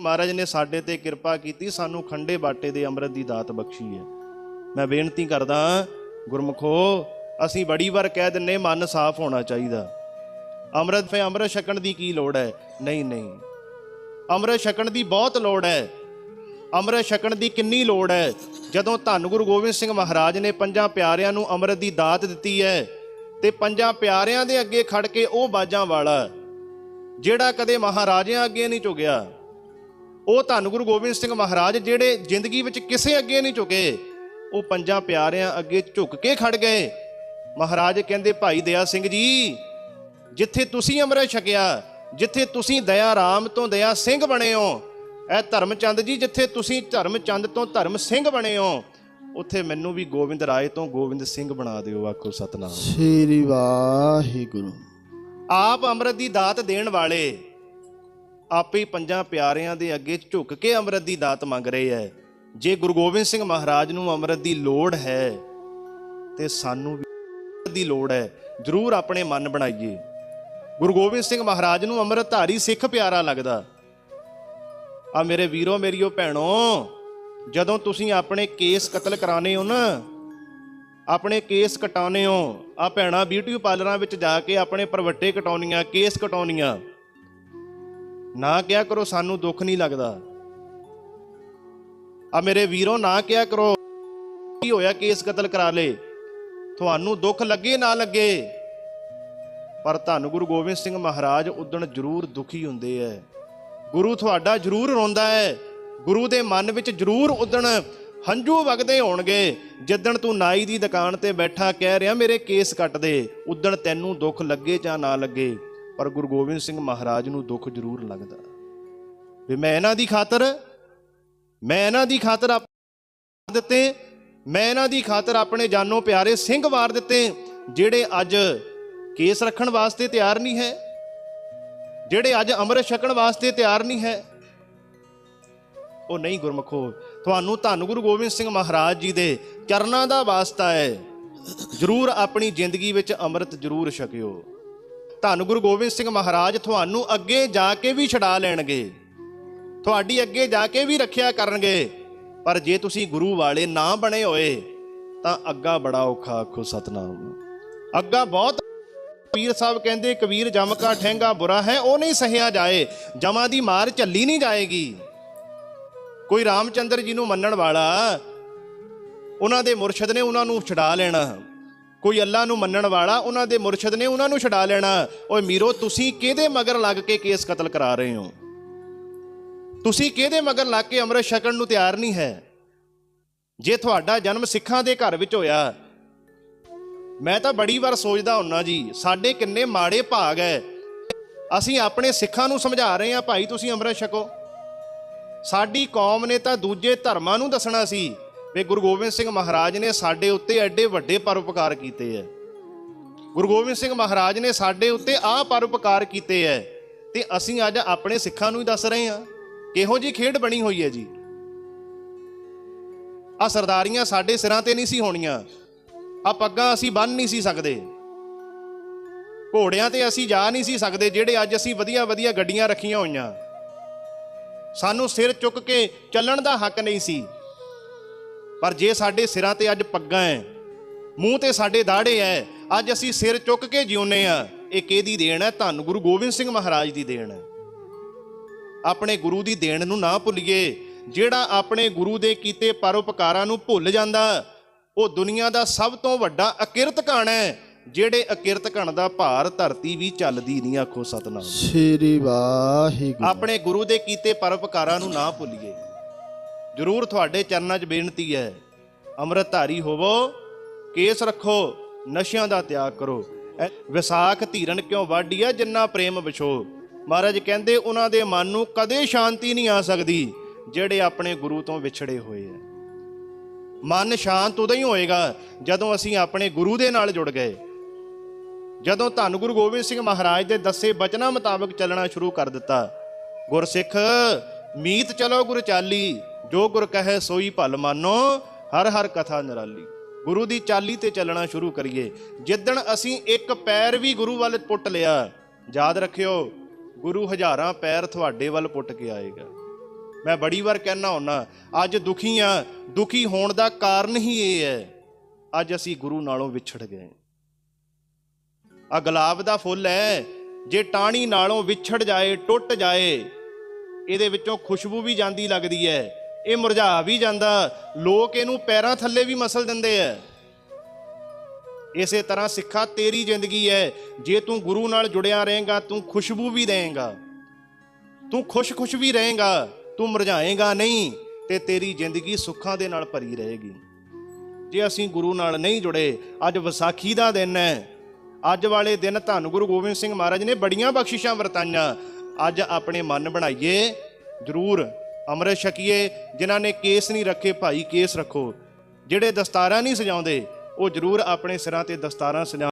ਮਹਾਰਾਜ ਨੇ ਸਾਡੇ ਤੇ ਕਿਰਪਾ ਕੀਤੀ, ਸਾਨੂੰ ਖੰਡੇ ਬਾਟੇ ਦੇ ਅੰਮ੍ਰਿਤ ਦੀ ਦਾਤ ਬਖਸ਼ੀ ਹੈ। ਮੈਂ ਬੇਨਤੀ ਕਰਦਾ ਗੁਰਮਖੋ, ਅਸੀਂ ਬੜੀ ਵਾਰ ਕਹਿ ਦਿੰਨੇ ਮਨ ਸਾਫ਼ ਹੋਣਾ ਚਾਹੀਦਾ। ਅੰਮ੍ਰਿਤ ਫੇ ਅੰਮ੍ਰਿਤ ਛਕਣ ਦੀ ਕੀ ਲੋੜ ਹੈ? ਨਹੀਂ ਨਹੀਂ। ਅੰਮ੍ਰਿਤ ਛਕਣ ਦੀ ਬਹੁਤ ਲੋੜ ਹੈ। ਅੰਮ੍ਰਿਤ ਛਕਣ ਦੀ ਕਿੰਨੀ ਲੋੜ ਹੈ? ਜਦੋਂ ਧੰਨ ਗੁਰੂ ਗੋਬਿੰਦ ਸਿੰਘ ਮਹਾਰਾਜ ਨੇ ਪੰਜਾਂ ਪਿਆਰਿਆਂ ਨੂੰ ਅੰਮ੍ਰਿਤ ਦੀ ਦਾਤ ਦਿੱਤੀ ਹੈ, ਤੇ ਪੰਜਾਂ ਪਿਆਰਿਆਂ ਦੇ ਅੱਗੇ ਖੜ ਕੇ ਉਹ ਬਾਜਾਂ ਵਾਲਾ, ਜਿਹੜਾ ਕਦੇ ਮਹਾਰਾਜਿਆਂ ਅੱਗੇ ਨਹੀਂ ਝੁਕਿਆ ਉਹ ਧੰਨ ਗੁਰੂ ਗੋਬਿੰਦ ਸਿੰਘ ਮਹਾਰਾਜ ਜਿਹੜੇ ਜ਼ਿੰਦਗੀ ਵਿੱਚ ਕਿਸੇ ਅੱਗੇ ਨਹੀਂ ਝੁਕੇ ਉਹ ਪੰਜਾਂ ਪਿਆਰਿਆਂ ਅੱਗੇ ਝੁਕ ਕੇ ਖੜ ਗਏ। ਮਹਾਰਾਜ ਕਹਿੰਦੇ ਭਾਈ ਦਇਆ ਸਿੰਘ ਜੀ ਜਿੱਥੇ ਤੁਸੀਂ ਅੰਮ੍ਰਿਤ ਛਕਿਆ ਜਿੱਥੇ ਤੁਸੀਂ ਦਇਆ ਰਾਮ ਤੋਂ ਦਇਆ ਸਿੰਘ ਬਣੇ ਹੋ ਇਹ ਧਰਮਚੰਦ ਜੀ ਜਿੱਥੇ ਤੁਸੀਂ ਧਰਮਚੰਦ ਤੋਂ ਧਰਮ ਸਿੰਘ ਬਣੇ ਹੋ ਉੱਥੇ ਮੈਨੂੰ ਵੀ ਗੋਬਿੰਦ ਰਾਏ ਤੋਂ ਗੋਬਿੰਦ ਸਿੰਘ ਬਣਾ ਦਿਓ ਆਖੋ ਸਤਨਾਮ। ਸ੍ਰੀ ਵਾਹਿਗੁਰੂ। ਆਪ ਅੰਮ੍ਰਿਤ ਦੀ ਦਾਤ ਦੇਣ ਵਾਲੇ ਆਪੇ ਪੰਜਾਂ ਪਿਆਰਿਆਂ ਦੇ ਅੱਗੇ ਝੁਕ ਕੇ ਅੰਮ੍ਰਿਤ ਦੀ ਦਾਤ ਮੰਗ ਰਹੇ ਹੈ ਜੇ ਗੁਰੂ ਗੋਬਿੰਦ ਸਿੰਘ ਮਹਾਰਾਜ ਨੂੰ ਅੰਮ੍ਰਿਤ ਦੀ ਲੋੜ ਹੈ, ਤੇ ਸਾਨੂੰ ਵੀ ਅੰਮ੍ਰਿਤ ਦੀ ਲੋੜ ਹੈ ਜ਼ਰੂਰ ਆਪਣੇ ਮਨ ਬਣਾਈਏ। ਗੁਰੂ ਗੋਬਿੰਦ ਸਿੰਘ ਮਹਾਰਾਜ ਨੂੰ ਅੰਮ੍ਰਿਤਧਾਰੀ ਸਿੱਖ ਪਿਆਰਾ ਲੱਗਦਾ। ਆ ਮੇਰੇ ਵੀਰੋ, ਮੇਰੀਓ ਭੈਣੋ, ਜਦੋਂ ਤੁਸੀਂ ਆਪਣੇ ਕੇਸ ਕਤਲ ਕਰਾਣੇ ਹੋ ਨਾ, ਆਪਣੇ ਕੇਸ ਕਟਾਉਨੇ ਹੋ, ਆ ਭੈਣਾ ਬਿਊਟੀ ਪਾਰਲਰਾਂ ਵਿੱਚ ਜਾ ਕੇ ਆਪਣੇ ਪਰਵੱਟੇ ਕਟਾਉਣੀਆਂ, ਕੇਸ ਕਟਾਉਣੀਆਂ। ਨਾ ਕਿਹਾ ਕਰੋ, ਸਾਨੂੰ ਦੁੱਖ ਨਹੀਂ ਲੱਗਦਾ। ਆ ਮੇਰੇ ਵੀਰੋ, ਨਾ ਕਿਹਾ ਕਰੋ, ਕੀ ਹੋਇਆ, ਕੇਸ ਕਤਲ ਕਰਾ ਲੇ ਤੁਹਾਨੂੰ ਦੁੱਖ ਲੱਗੇ, ਨਾ ਲੱਗੇ? ਪਰ ਧੰਨ ਗੁਰੂ ਗੋਬਿੰਦ ਸਿੰਘ ਮਹਾਰਾਜ, ਉਦਣ ਜ਼ਰੂਰ ਦੁਖੀ ਹੁੰਦੇ ਐ। ਗੁਰੂ ਤੁਹਾਡਾ ਜ਼ਰੂਰ ਰੋਂਦਾ ਹੈ ਗੁਰੂ ਦੇ ਮਨ ਵਿੱਚ ਜ਼ਰੂਰ ਉਦਣ ਹੰਝੂ ਵਗਦੇ ਹੋਣਗੇ। ਜਿੱਦਣ ਤੂੰ ਨਾਈ ਦੀ ਦੁਕਾਨ ਤੇ ਬੈਠਾ, ਕਹਿ ਰਿਹਾ, ਮੇਰੇ ਕੇਸ ਕੱਟ ਦੇ। ਉਦਣ ਤੈਨੂੰ ਦੁੱਖ ਲੱਗੇ ਜਾਂ ਨਾ ਲੱਗੇ? ਪਰ ਗੁਰੂ ਗੋਬਿੰਦ ਸਿੰਘ ਮਹਾਰਾਜ ਨੂੰ ਦੁੱਖ ਜ਼ਰੂਰ ਲੱਗਦਾ। ਵੀ ਮੈਂ ਇਹਨਾਂ ਦੀ ਖਾਤਰ, ਮੈਂ ਇਹਨਾਂ ਦੀ ਖਾਤਰ ਆਪ ਦਿੱਤੇ, ਮੈਂ ਇਹਨਾਂ ਦੀ ਖਾਤਰ ਆਪਣੇ ਜਾਨੋਂ ਪਿਆਰੇ ਸਿੰਘ ਵਾਰ ਦਿੱਤੇ, ਜਿਹੜੇ ਅੱਜ ਕੇਸ ਰੱਖਣ ਵਾਸਤੇ ਤਿਆਰ ਨਹੀਂ ਹੈ, ਜਿਹੜੇ ਅੱਜ ਅੰਮ੍ਰਿਤ ਛਕਣ ਵਾਸਤੇ ਤਿਆਰ ਨਹੀਂ ਹੈ। ਉਹ ਨਹੀਂ ਗੁਰਮਖੋ, ਤੁਹਾਨੂੰ ਧੰਨ ਗੁਰੂ ਗੋਬਿੰਦ ਸਿੰਘ ਮਹਾਰਾਜ ਜੀ ਦੇ ਚਰਨਾਂ ਦਾ ਵਾਸਤਾ ਹੈ। ਜ਼ਰੂਰ ਆਪਣੀ ਜ਼ਿੰਦਗੀ ਵਿੱਚ ਅੰਮ੍ਰਿਤ ਜ਼ਰੂਰ ਛਕਿਓ। ਧੰਨ ਗੁਰੂ ਗੋਬਿੰਦ ਸਿੰਘ ਮਹਾਰਾਜ ਤੁਹਾਨੂੰ ਅੱਗੇ ਜਾ ਕੇ ਵੀ ਛਡਾ ਲੈਣਗੇ। ਤੁਹਾਡੀ ਅੱਗੇ ਜਾ ਕੇ ਵੀ ਰੱਖਿਆ ਕਰਨਗੇ। ਪਰ ਜੇ ਤੁਸੀਂ ਗੁਰੂ ਵਾਲੇ ਨਾ ਬਣੇ ਹੋਏ, ਤਾਂ ਅੱਗਾ ਬੜਾ ਔਖਾ, ਆਖੋ ਸਤਨਾਮ। ਅੱਗਾ ਬਹੁਤ ਪੀਰ ਸਾਹਿਬ ਕਹਿੰਦੇ, ਕਬੀਰ ਜਮ ਕਾ ਠਹਿੰਗਾ ਬੁਰਾ ਹੈ, ਉਹ ਨਹੀਂ ਸਹਿਆ ਜਾਏ। ਜਮਾ ਦੀ ਮਾਰ ਝੱਲੀ ਨਹੀਂ ਜਾਏਗੀ। ਕੋਈ ਰਾਮਚੰਦਰ ਜੀ ਨੂੰ ਮੰਨਣ ਵਾਲਾ, ਉਹਨਾਂ ਦੇ ਮੁਰਸ਼ਿਦ ਨੇ ਉਹਨਾਂ ਨੂੰ ਛਡਾ ਲੈਣਾ। ਕੋਈ ਅੱਲਾ ਨੂੰ ਮੰਨਣ ਵਾਲਾ ਉਹਨਾਂ ਦੇ ਮੁਰਸ਼ਿਦ ਨੇ ਉਹਨਾਂ ਨੂੰ ਛਡਾ ਲੈਣਾ। ਓਏ ਮੀਰੋ, ਤੁਸੀਂ ਕਿਹਦੇ ਮਗਰ ਲੱਗ ਕੇ ਕੇਸ ਕਤਲ ਕਰਾ ਰਹੇ ਹੋ? ਤੁਸੀਂ ਕਿਹਦੇ ਮਗਰ ਲੱਗ ਕੇ ਅੰਮ੍ਰਿਤ ਛਕਣ ਨੂੰ ਤਿਆਰ ਨਹੀਂ ਹੈ? ਜੇ ਤੁਹਾਡਾ ਜਨਮ ਸਿੱਖਾਂ ਦੇ ਘਰ ਵਿੱਚ ਹੋਇਆ, ਮੈਂ ਤਾਂ ਬੜੀ ਵਾਰ ਸੋਚਦਾ ਹੁੰਨਾ ਜੀ, ਸਾਡੇ ਕਿੰਨੇ ਮਾੜੇ ਭਾਗ ਹੈ ਅਸੀਂ ਆਪਣੇ ਸਿੱਖਾਂ ਨੂੰ ਸਮਝਾ ਰਹੇ ਹਾਂ, ਭਾਈ ਤੁਸੀਂ ਅੰਮ੍ਰਿਤ ਛਕੋ। ਸਾਡੀ ਕੌਮ ਨੇ ਤਾਂ ਦੂਜੇ ਧਰਮਾਂ ਨੂੰ ਦੱਸਣਾ ਸੀ। ਵੀ ਗੁਰੂ ਗੋਬਿੰਦ ਸਿੰਘ ਮਹਾਰਾਜ ਨੇ ਸਾਡੇ ਉੱਤੇ ਐਡੇ ਵੱਡੇ ਪਰਉਪਕਾਰ ਕੀਤੇ ਐ। ਗੁਰੂ ਗੋਬਿੰਦ ਸਿੰਘ ਮਹਾਰਾਜ ਨੇ ਸਾਡੇ ਉੱਤੇ ਆਹ ਪਰਉਪਕਾਰ ਕੀਤੇ ਐ। ਤੇ ਅਸੀਂ ਅੱਜ ਆਪਣੇ ਸਿੱਖਾਂ ਨੂੰ ਹੀ ਦੱਸ ਰਹੇ ਹਾਂ, ਕਿਹੋ ਜੀ ਖੇਡ ਬਣੀ ਹੋਈ ਹੈ ਜੀ। ਆ ਸਰਦਾਰੀਆਂ ਸਾਡੇ ਸਿਰਾਂ ਤੇ ਨਹੀਂ ਸੀ ਹੋਣੀਆਂ। ਆ ਪੱਗਾਂ ਅਸੀਂ ਬੰਨ ਨਹੀਂ ਸੀ ਸਕਦੇ। ਘੋੜਿਆਂ ਤੇ ਅਸੀਂ ਜਾ ਨਹੀਂ ਸੀ ਸਕਦੇ ਜਿਹੜੇ ਅੱਜ ਅਸੀਂ ਵਧੀਆ ਵਧੀਆ ਗੱਡੀਆਂ ਰੱਖੀਆਂ ਹੋਈਆਂ। ਸਾਨੂੰ ਸਿਰ ਚੁੱਕ ਕੇ ਚੱਲਣ ਦਾ ਹੱਕ ਨਹੀਂ ਸੀ। ਪਰ ਜੇ ਸਾਡੇ ਸਿਰਾਂ ਤੇ ਅੱਜ ਪੱਗਾਂ ਐ ਮੂੰਹ ਤੇ ਸਾਡੇ ਦਾੜੇ ਐ ਅੱਜ ਅਸੀਂ ਸਿਰ ਚੁੱਕ ਕੇ ਜਿਉਂਨੇ ਆ ਇਹ ਕਿਹਦੀ ਦੇਣ ਹੈ ਧੰਨ ਗੁਰੂ ਗੋਬਿੰਦ ਸਿੰਘ ਮਹਾਰਾਜ ਦੀ ਦੇਣ ਹੈ ਆਪਣੇ ਗੁਰੂ ਦੀ ਦੇਣ ਨੂੰ ਨਾ ਭੁੱਲੀਏ ਜਿਹੜਾ ਆਪਣੇ ਗੁਰੂ ਦੇ ਕੀਤੇ ਪਰਉਪਕਾਰਾਂ ਨੂੰ ਭੁੱਲ ਜਾਂਦਾ ਉਹ ਦੁਨੀਆ ਦਾ ਸਭ ਤੋਂ ਵੱਡਾ ਅਕਿਰਤ ਕਣ ਹੈ ਜਿਹੜੇ ਅਕਿਰਤ ਕਣ ਦਾ ਭਾਰ ਧਰਤੀ ਵੀ ਚੱਲਦੀ ਨਹੀਂ ਆਖੋ ਸਤਨਾਮ। ਸ੍ਰੀ ਵਾਹਿਗੁਰੂ। ਆਪਣੇ ਗੁਰੂ ਦੇ ਕੀਤੇ ਪਰਉਪਕਾਰਾਂ ਨੂੰ ਨਾ ਭੁੱਲੀਏ। ਜ਼ਰੂਰ ਤੁਹਾਡੇ ਚਰਨਾਂ 'ਚ ਬੇਨਤੀ ਹੈ। ਅੰਮ੍ਰਿਤਧਾਰੀ ਹੋਵੋ, ਕੇਸ ਰੱਖੋ, ਨਸ਼ਿਆਂ ਦਾ ਤਿਆਗ ਕਰੋ। ਵਿਸਾਖ ਧੀਰਨ ਕਿਉਂ ਵਾਢੀਆ ਜਿੰਨਾ ਪ੍ਰੇਮ ਵਿਛੋ। ਮਹਾਰਾਜ ਕਹਿੰਦੇ, ਉਹਨਾਂ ਦੇ ਮਨ ਨੂੰ ਕਦੇ ਸ਼ਾਂਤੀ ਨਹੀਂ ਆ ਸਕਦੀ, ਜਿਹੜੇ ਆਪਣੇ ਗੁਰੂ ਤੋਂ ਵਿਛੜੇ ਹੋਏ ਐ। ਮਨ ਸ਼ਾਂਤ ਉਦੋਂ ਹੀ ਹੋਏਗਾ, ਜਦੋਂ ਅਸੀਂ ਆਪਣੇ ਗੁਰੂ ਦੇ ਨਾਲ ਜੁੜ ਗਏ। ਜਦੋਂ ਧੰਨ ਗੁਰੂ ਗੋਬਿੰਦ ਸਿੰਘ ਮਹਾਰਾਜ ਦੇ ਦੱਸੇ ਬਚਨਾਂ ਮੁਤਾਬਕ ਚੱਲਣਾ ਸ਼ੁਰੂ ਕਰ ਦਿੱਤਾ। ਗੁਰਸਿੱਖ, ਮੀਤ ਚਲੋ ਗੁਰ ਚਾਲੀ ਜੋ ਗੁਰ ਕਹੇ ਸੋਈ ਭਲ ਮਾਨੋ, ਹਰ ਹਰ ਕਥਾ ਨਿਰਾਲੀ। ਗੁਰੂ ਦੀ ਚਾਲੀ ਤੇ ਚੱਲਣਾ ਸ਼ੁਰੂ ਕਰੀਏ। ਜਿੱਦਣ ਅਸੀਂ ਇੱਕ ਪੈਰ ਵੀ ਗੁਰੂ ਵੱਲ ਪੁੱਟ ਲਿਆ, ਯਾਦ ਰੱਖਿਓ, ਗੁਰੂ ਹਜ਼ਾਰਾਂ ਪੈਰ ਤੁਹਾਡੇ ਵੱਲ ਪੁੱਟ ਕੇ ਆਏਗਾ। ਮੈਂ ਬੜੀ ਵਾਰ ਕਹਿਣਾ ਹੁੰਨਾ, ਅੱਜ ਦੁਖੀ ਆ, ਦੁਖੀ ਹੋਣ ਦਾ ਕਾਰਨ ਹੀ ਇਹ ਹੈ, ਅੱਜ ਅਸੀਂ ਗੁਰੂ ਨਾਲੋਂ ਵਿਛੜ ਗਏ ਆ। ਗੁਲਾਬ ਦਾ ਫੁੱਲ ਹੈ, ਜੇ ਟਾਹਣੀ ਨਾਲੋਂ ਵਿਛੜ ਜਾਏ, ਟੁੱਟ ਜਾਏ, ਇਹਦੇ ਵਿੱਚੋਂ ਖੁਸ਼ਬੂ ਵੀ ਜਾਂਦੀ ਲੱਗਦੀ ਹੈ। ਇਹ ਮੁਰਝਾ ਵੀ ਜਾਂਦਾ, ਲੋਕ ਇਹਨੂੰ ਪੈਰਾਂ ਥੱਲੇ ਵੀ ਮਸਲ ਦਿੰਦੇ ਐ ਇਸੇ ਤਰ੍ਹਾਂ ਸਿੱਖਾ, ਤੇਰੀ ਜ਼ਿੰਦਗੀ ਹੈ ਜੇ ਤੂੰ ਗੁਰੂ ਨਾਲ ਜੁੜਿਆ ਰਹੇਗਾ, ਤੂੰ ਖੁਸ਼ਬੂ ਵੀ ਦੇਂਗਾ। ਤੂੰ ਖੁਸ਼-ਖੁਸ਼ ਵੀ ਰਹੇਗਾ, ਤੂੰ ਮੁਰਝਾਏਗਾ ਨਹੀਂ, ਤੇ ਤੇਰੀ ਜ਼ਿੰਦਗੀ ਸੁੱਖਾਂ ਦੇ ਨਾਲ ਭਰੀ ਰਹੇਗੀ। ਜੇ ਅਸੀਂ ਗੁਰੂ ਨਾਲ ਨਹੀਂ ਜੁੜੇ, ਅੱਜ ਵਿਸਾਖੀ ਦਾ ਦਿਨ ਹੈ ਅੱਜ ਵਾਲੇ ਦਿਨ ਧੰਨ ਗੁਰੂ ਗੋਬਿੰਦ ਸਿੰਘ ਮਹਾਰਾਜ ਨੇ ਬੜੀਆਂ ਬਖਸ਼ਿਸ਼ਾਂ ਵਰਤਾਈਆਂ। ਅੱਜ ਆਪਣੇ ਮਨ ਬਣਾਈਏ, ਜ਼ਰੂਰ ਅੰਮ੍ਰਿਤ ਛਕੀਏ, ਜਿਨ੍ਹਾਂ ਨੇ ਕੇਸ ਨਹੀਂ ਰੱਖੇ, ਭਾਈ ਕੇਸ ਰੱਖੋ। ਜਿਹੜੇ ਦਸਤਾਰਾਂ ਨਹੀਂ ਸਜਾਉਂਦੇ, ਉਹ ਜ਼ਰੂਰ ਆਪਣੇ ਸਿਰਾਂ ਤੇ ਦਸਤਾਰਾਂ ਸਜਾ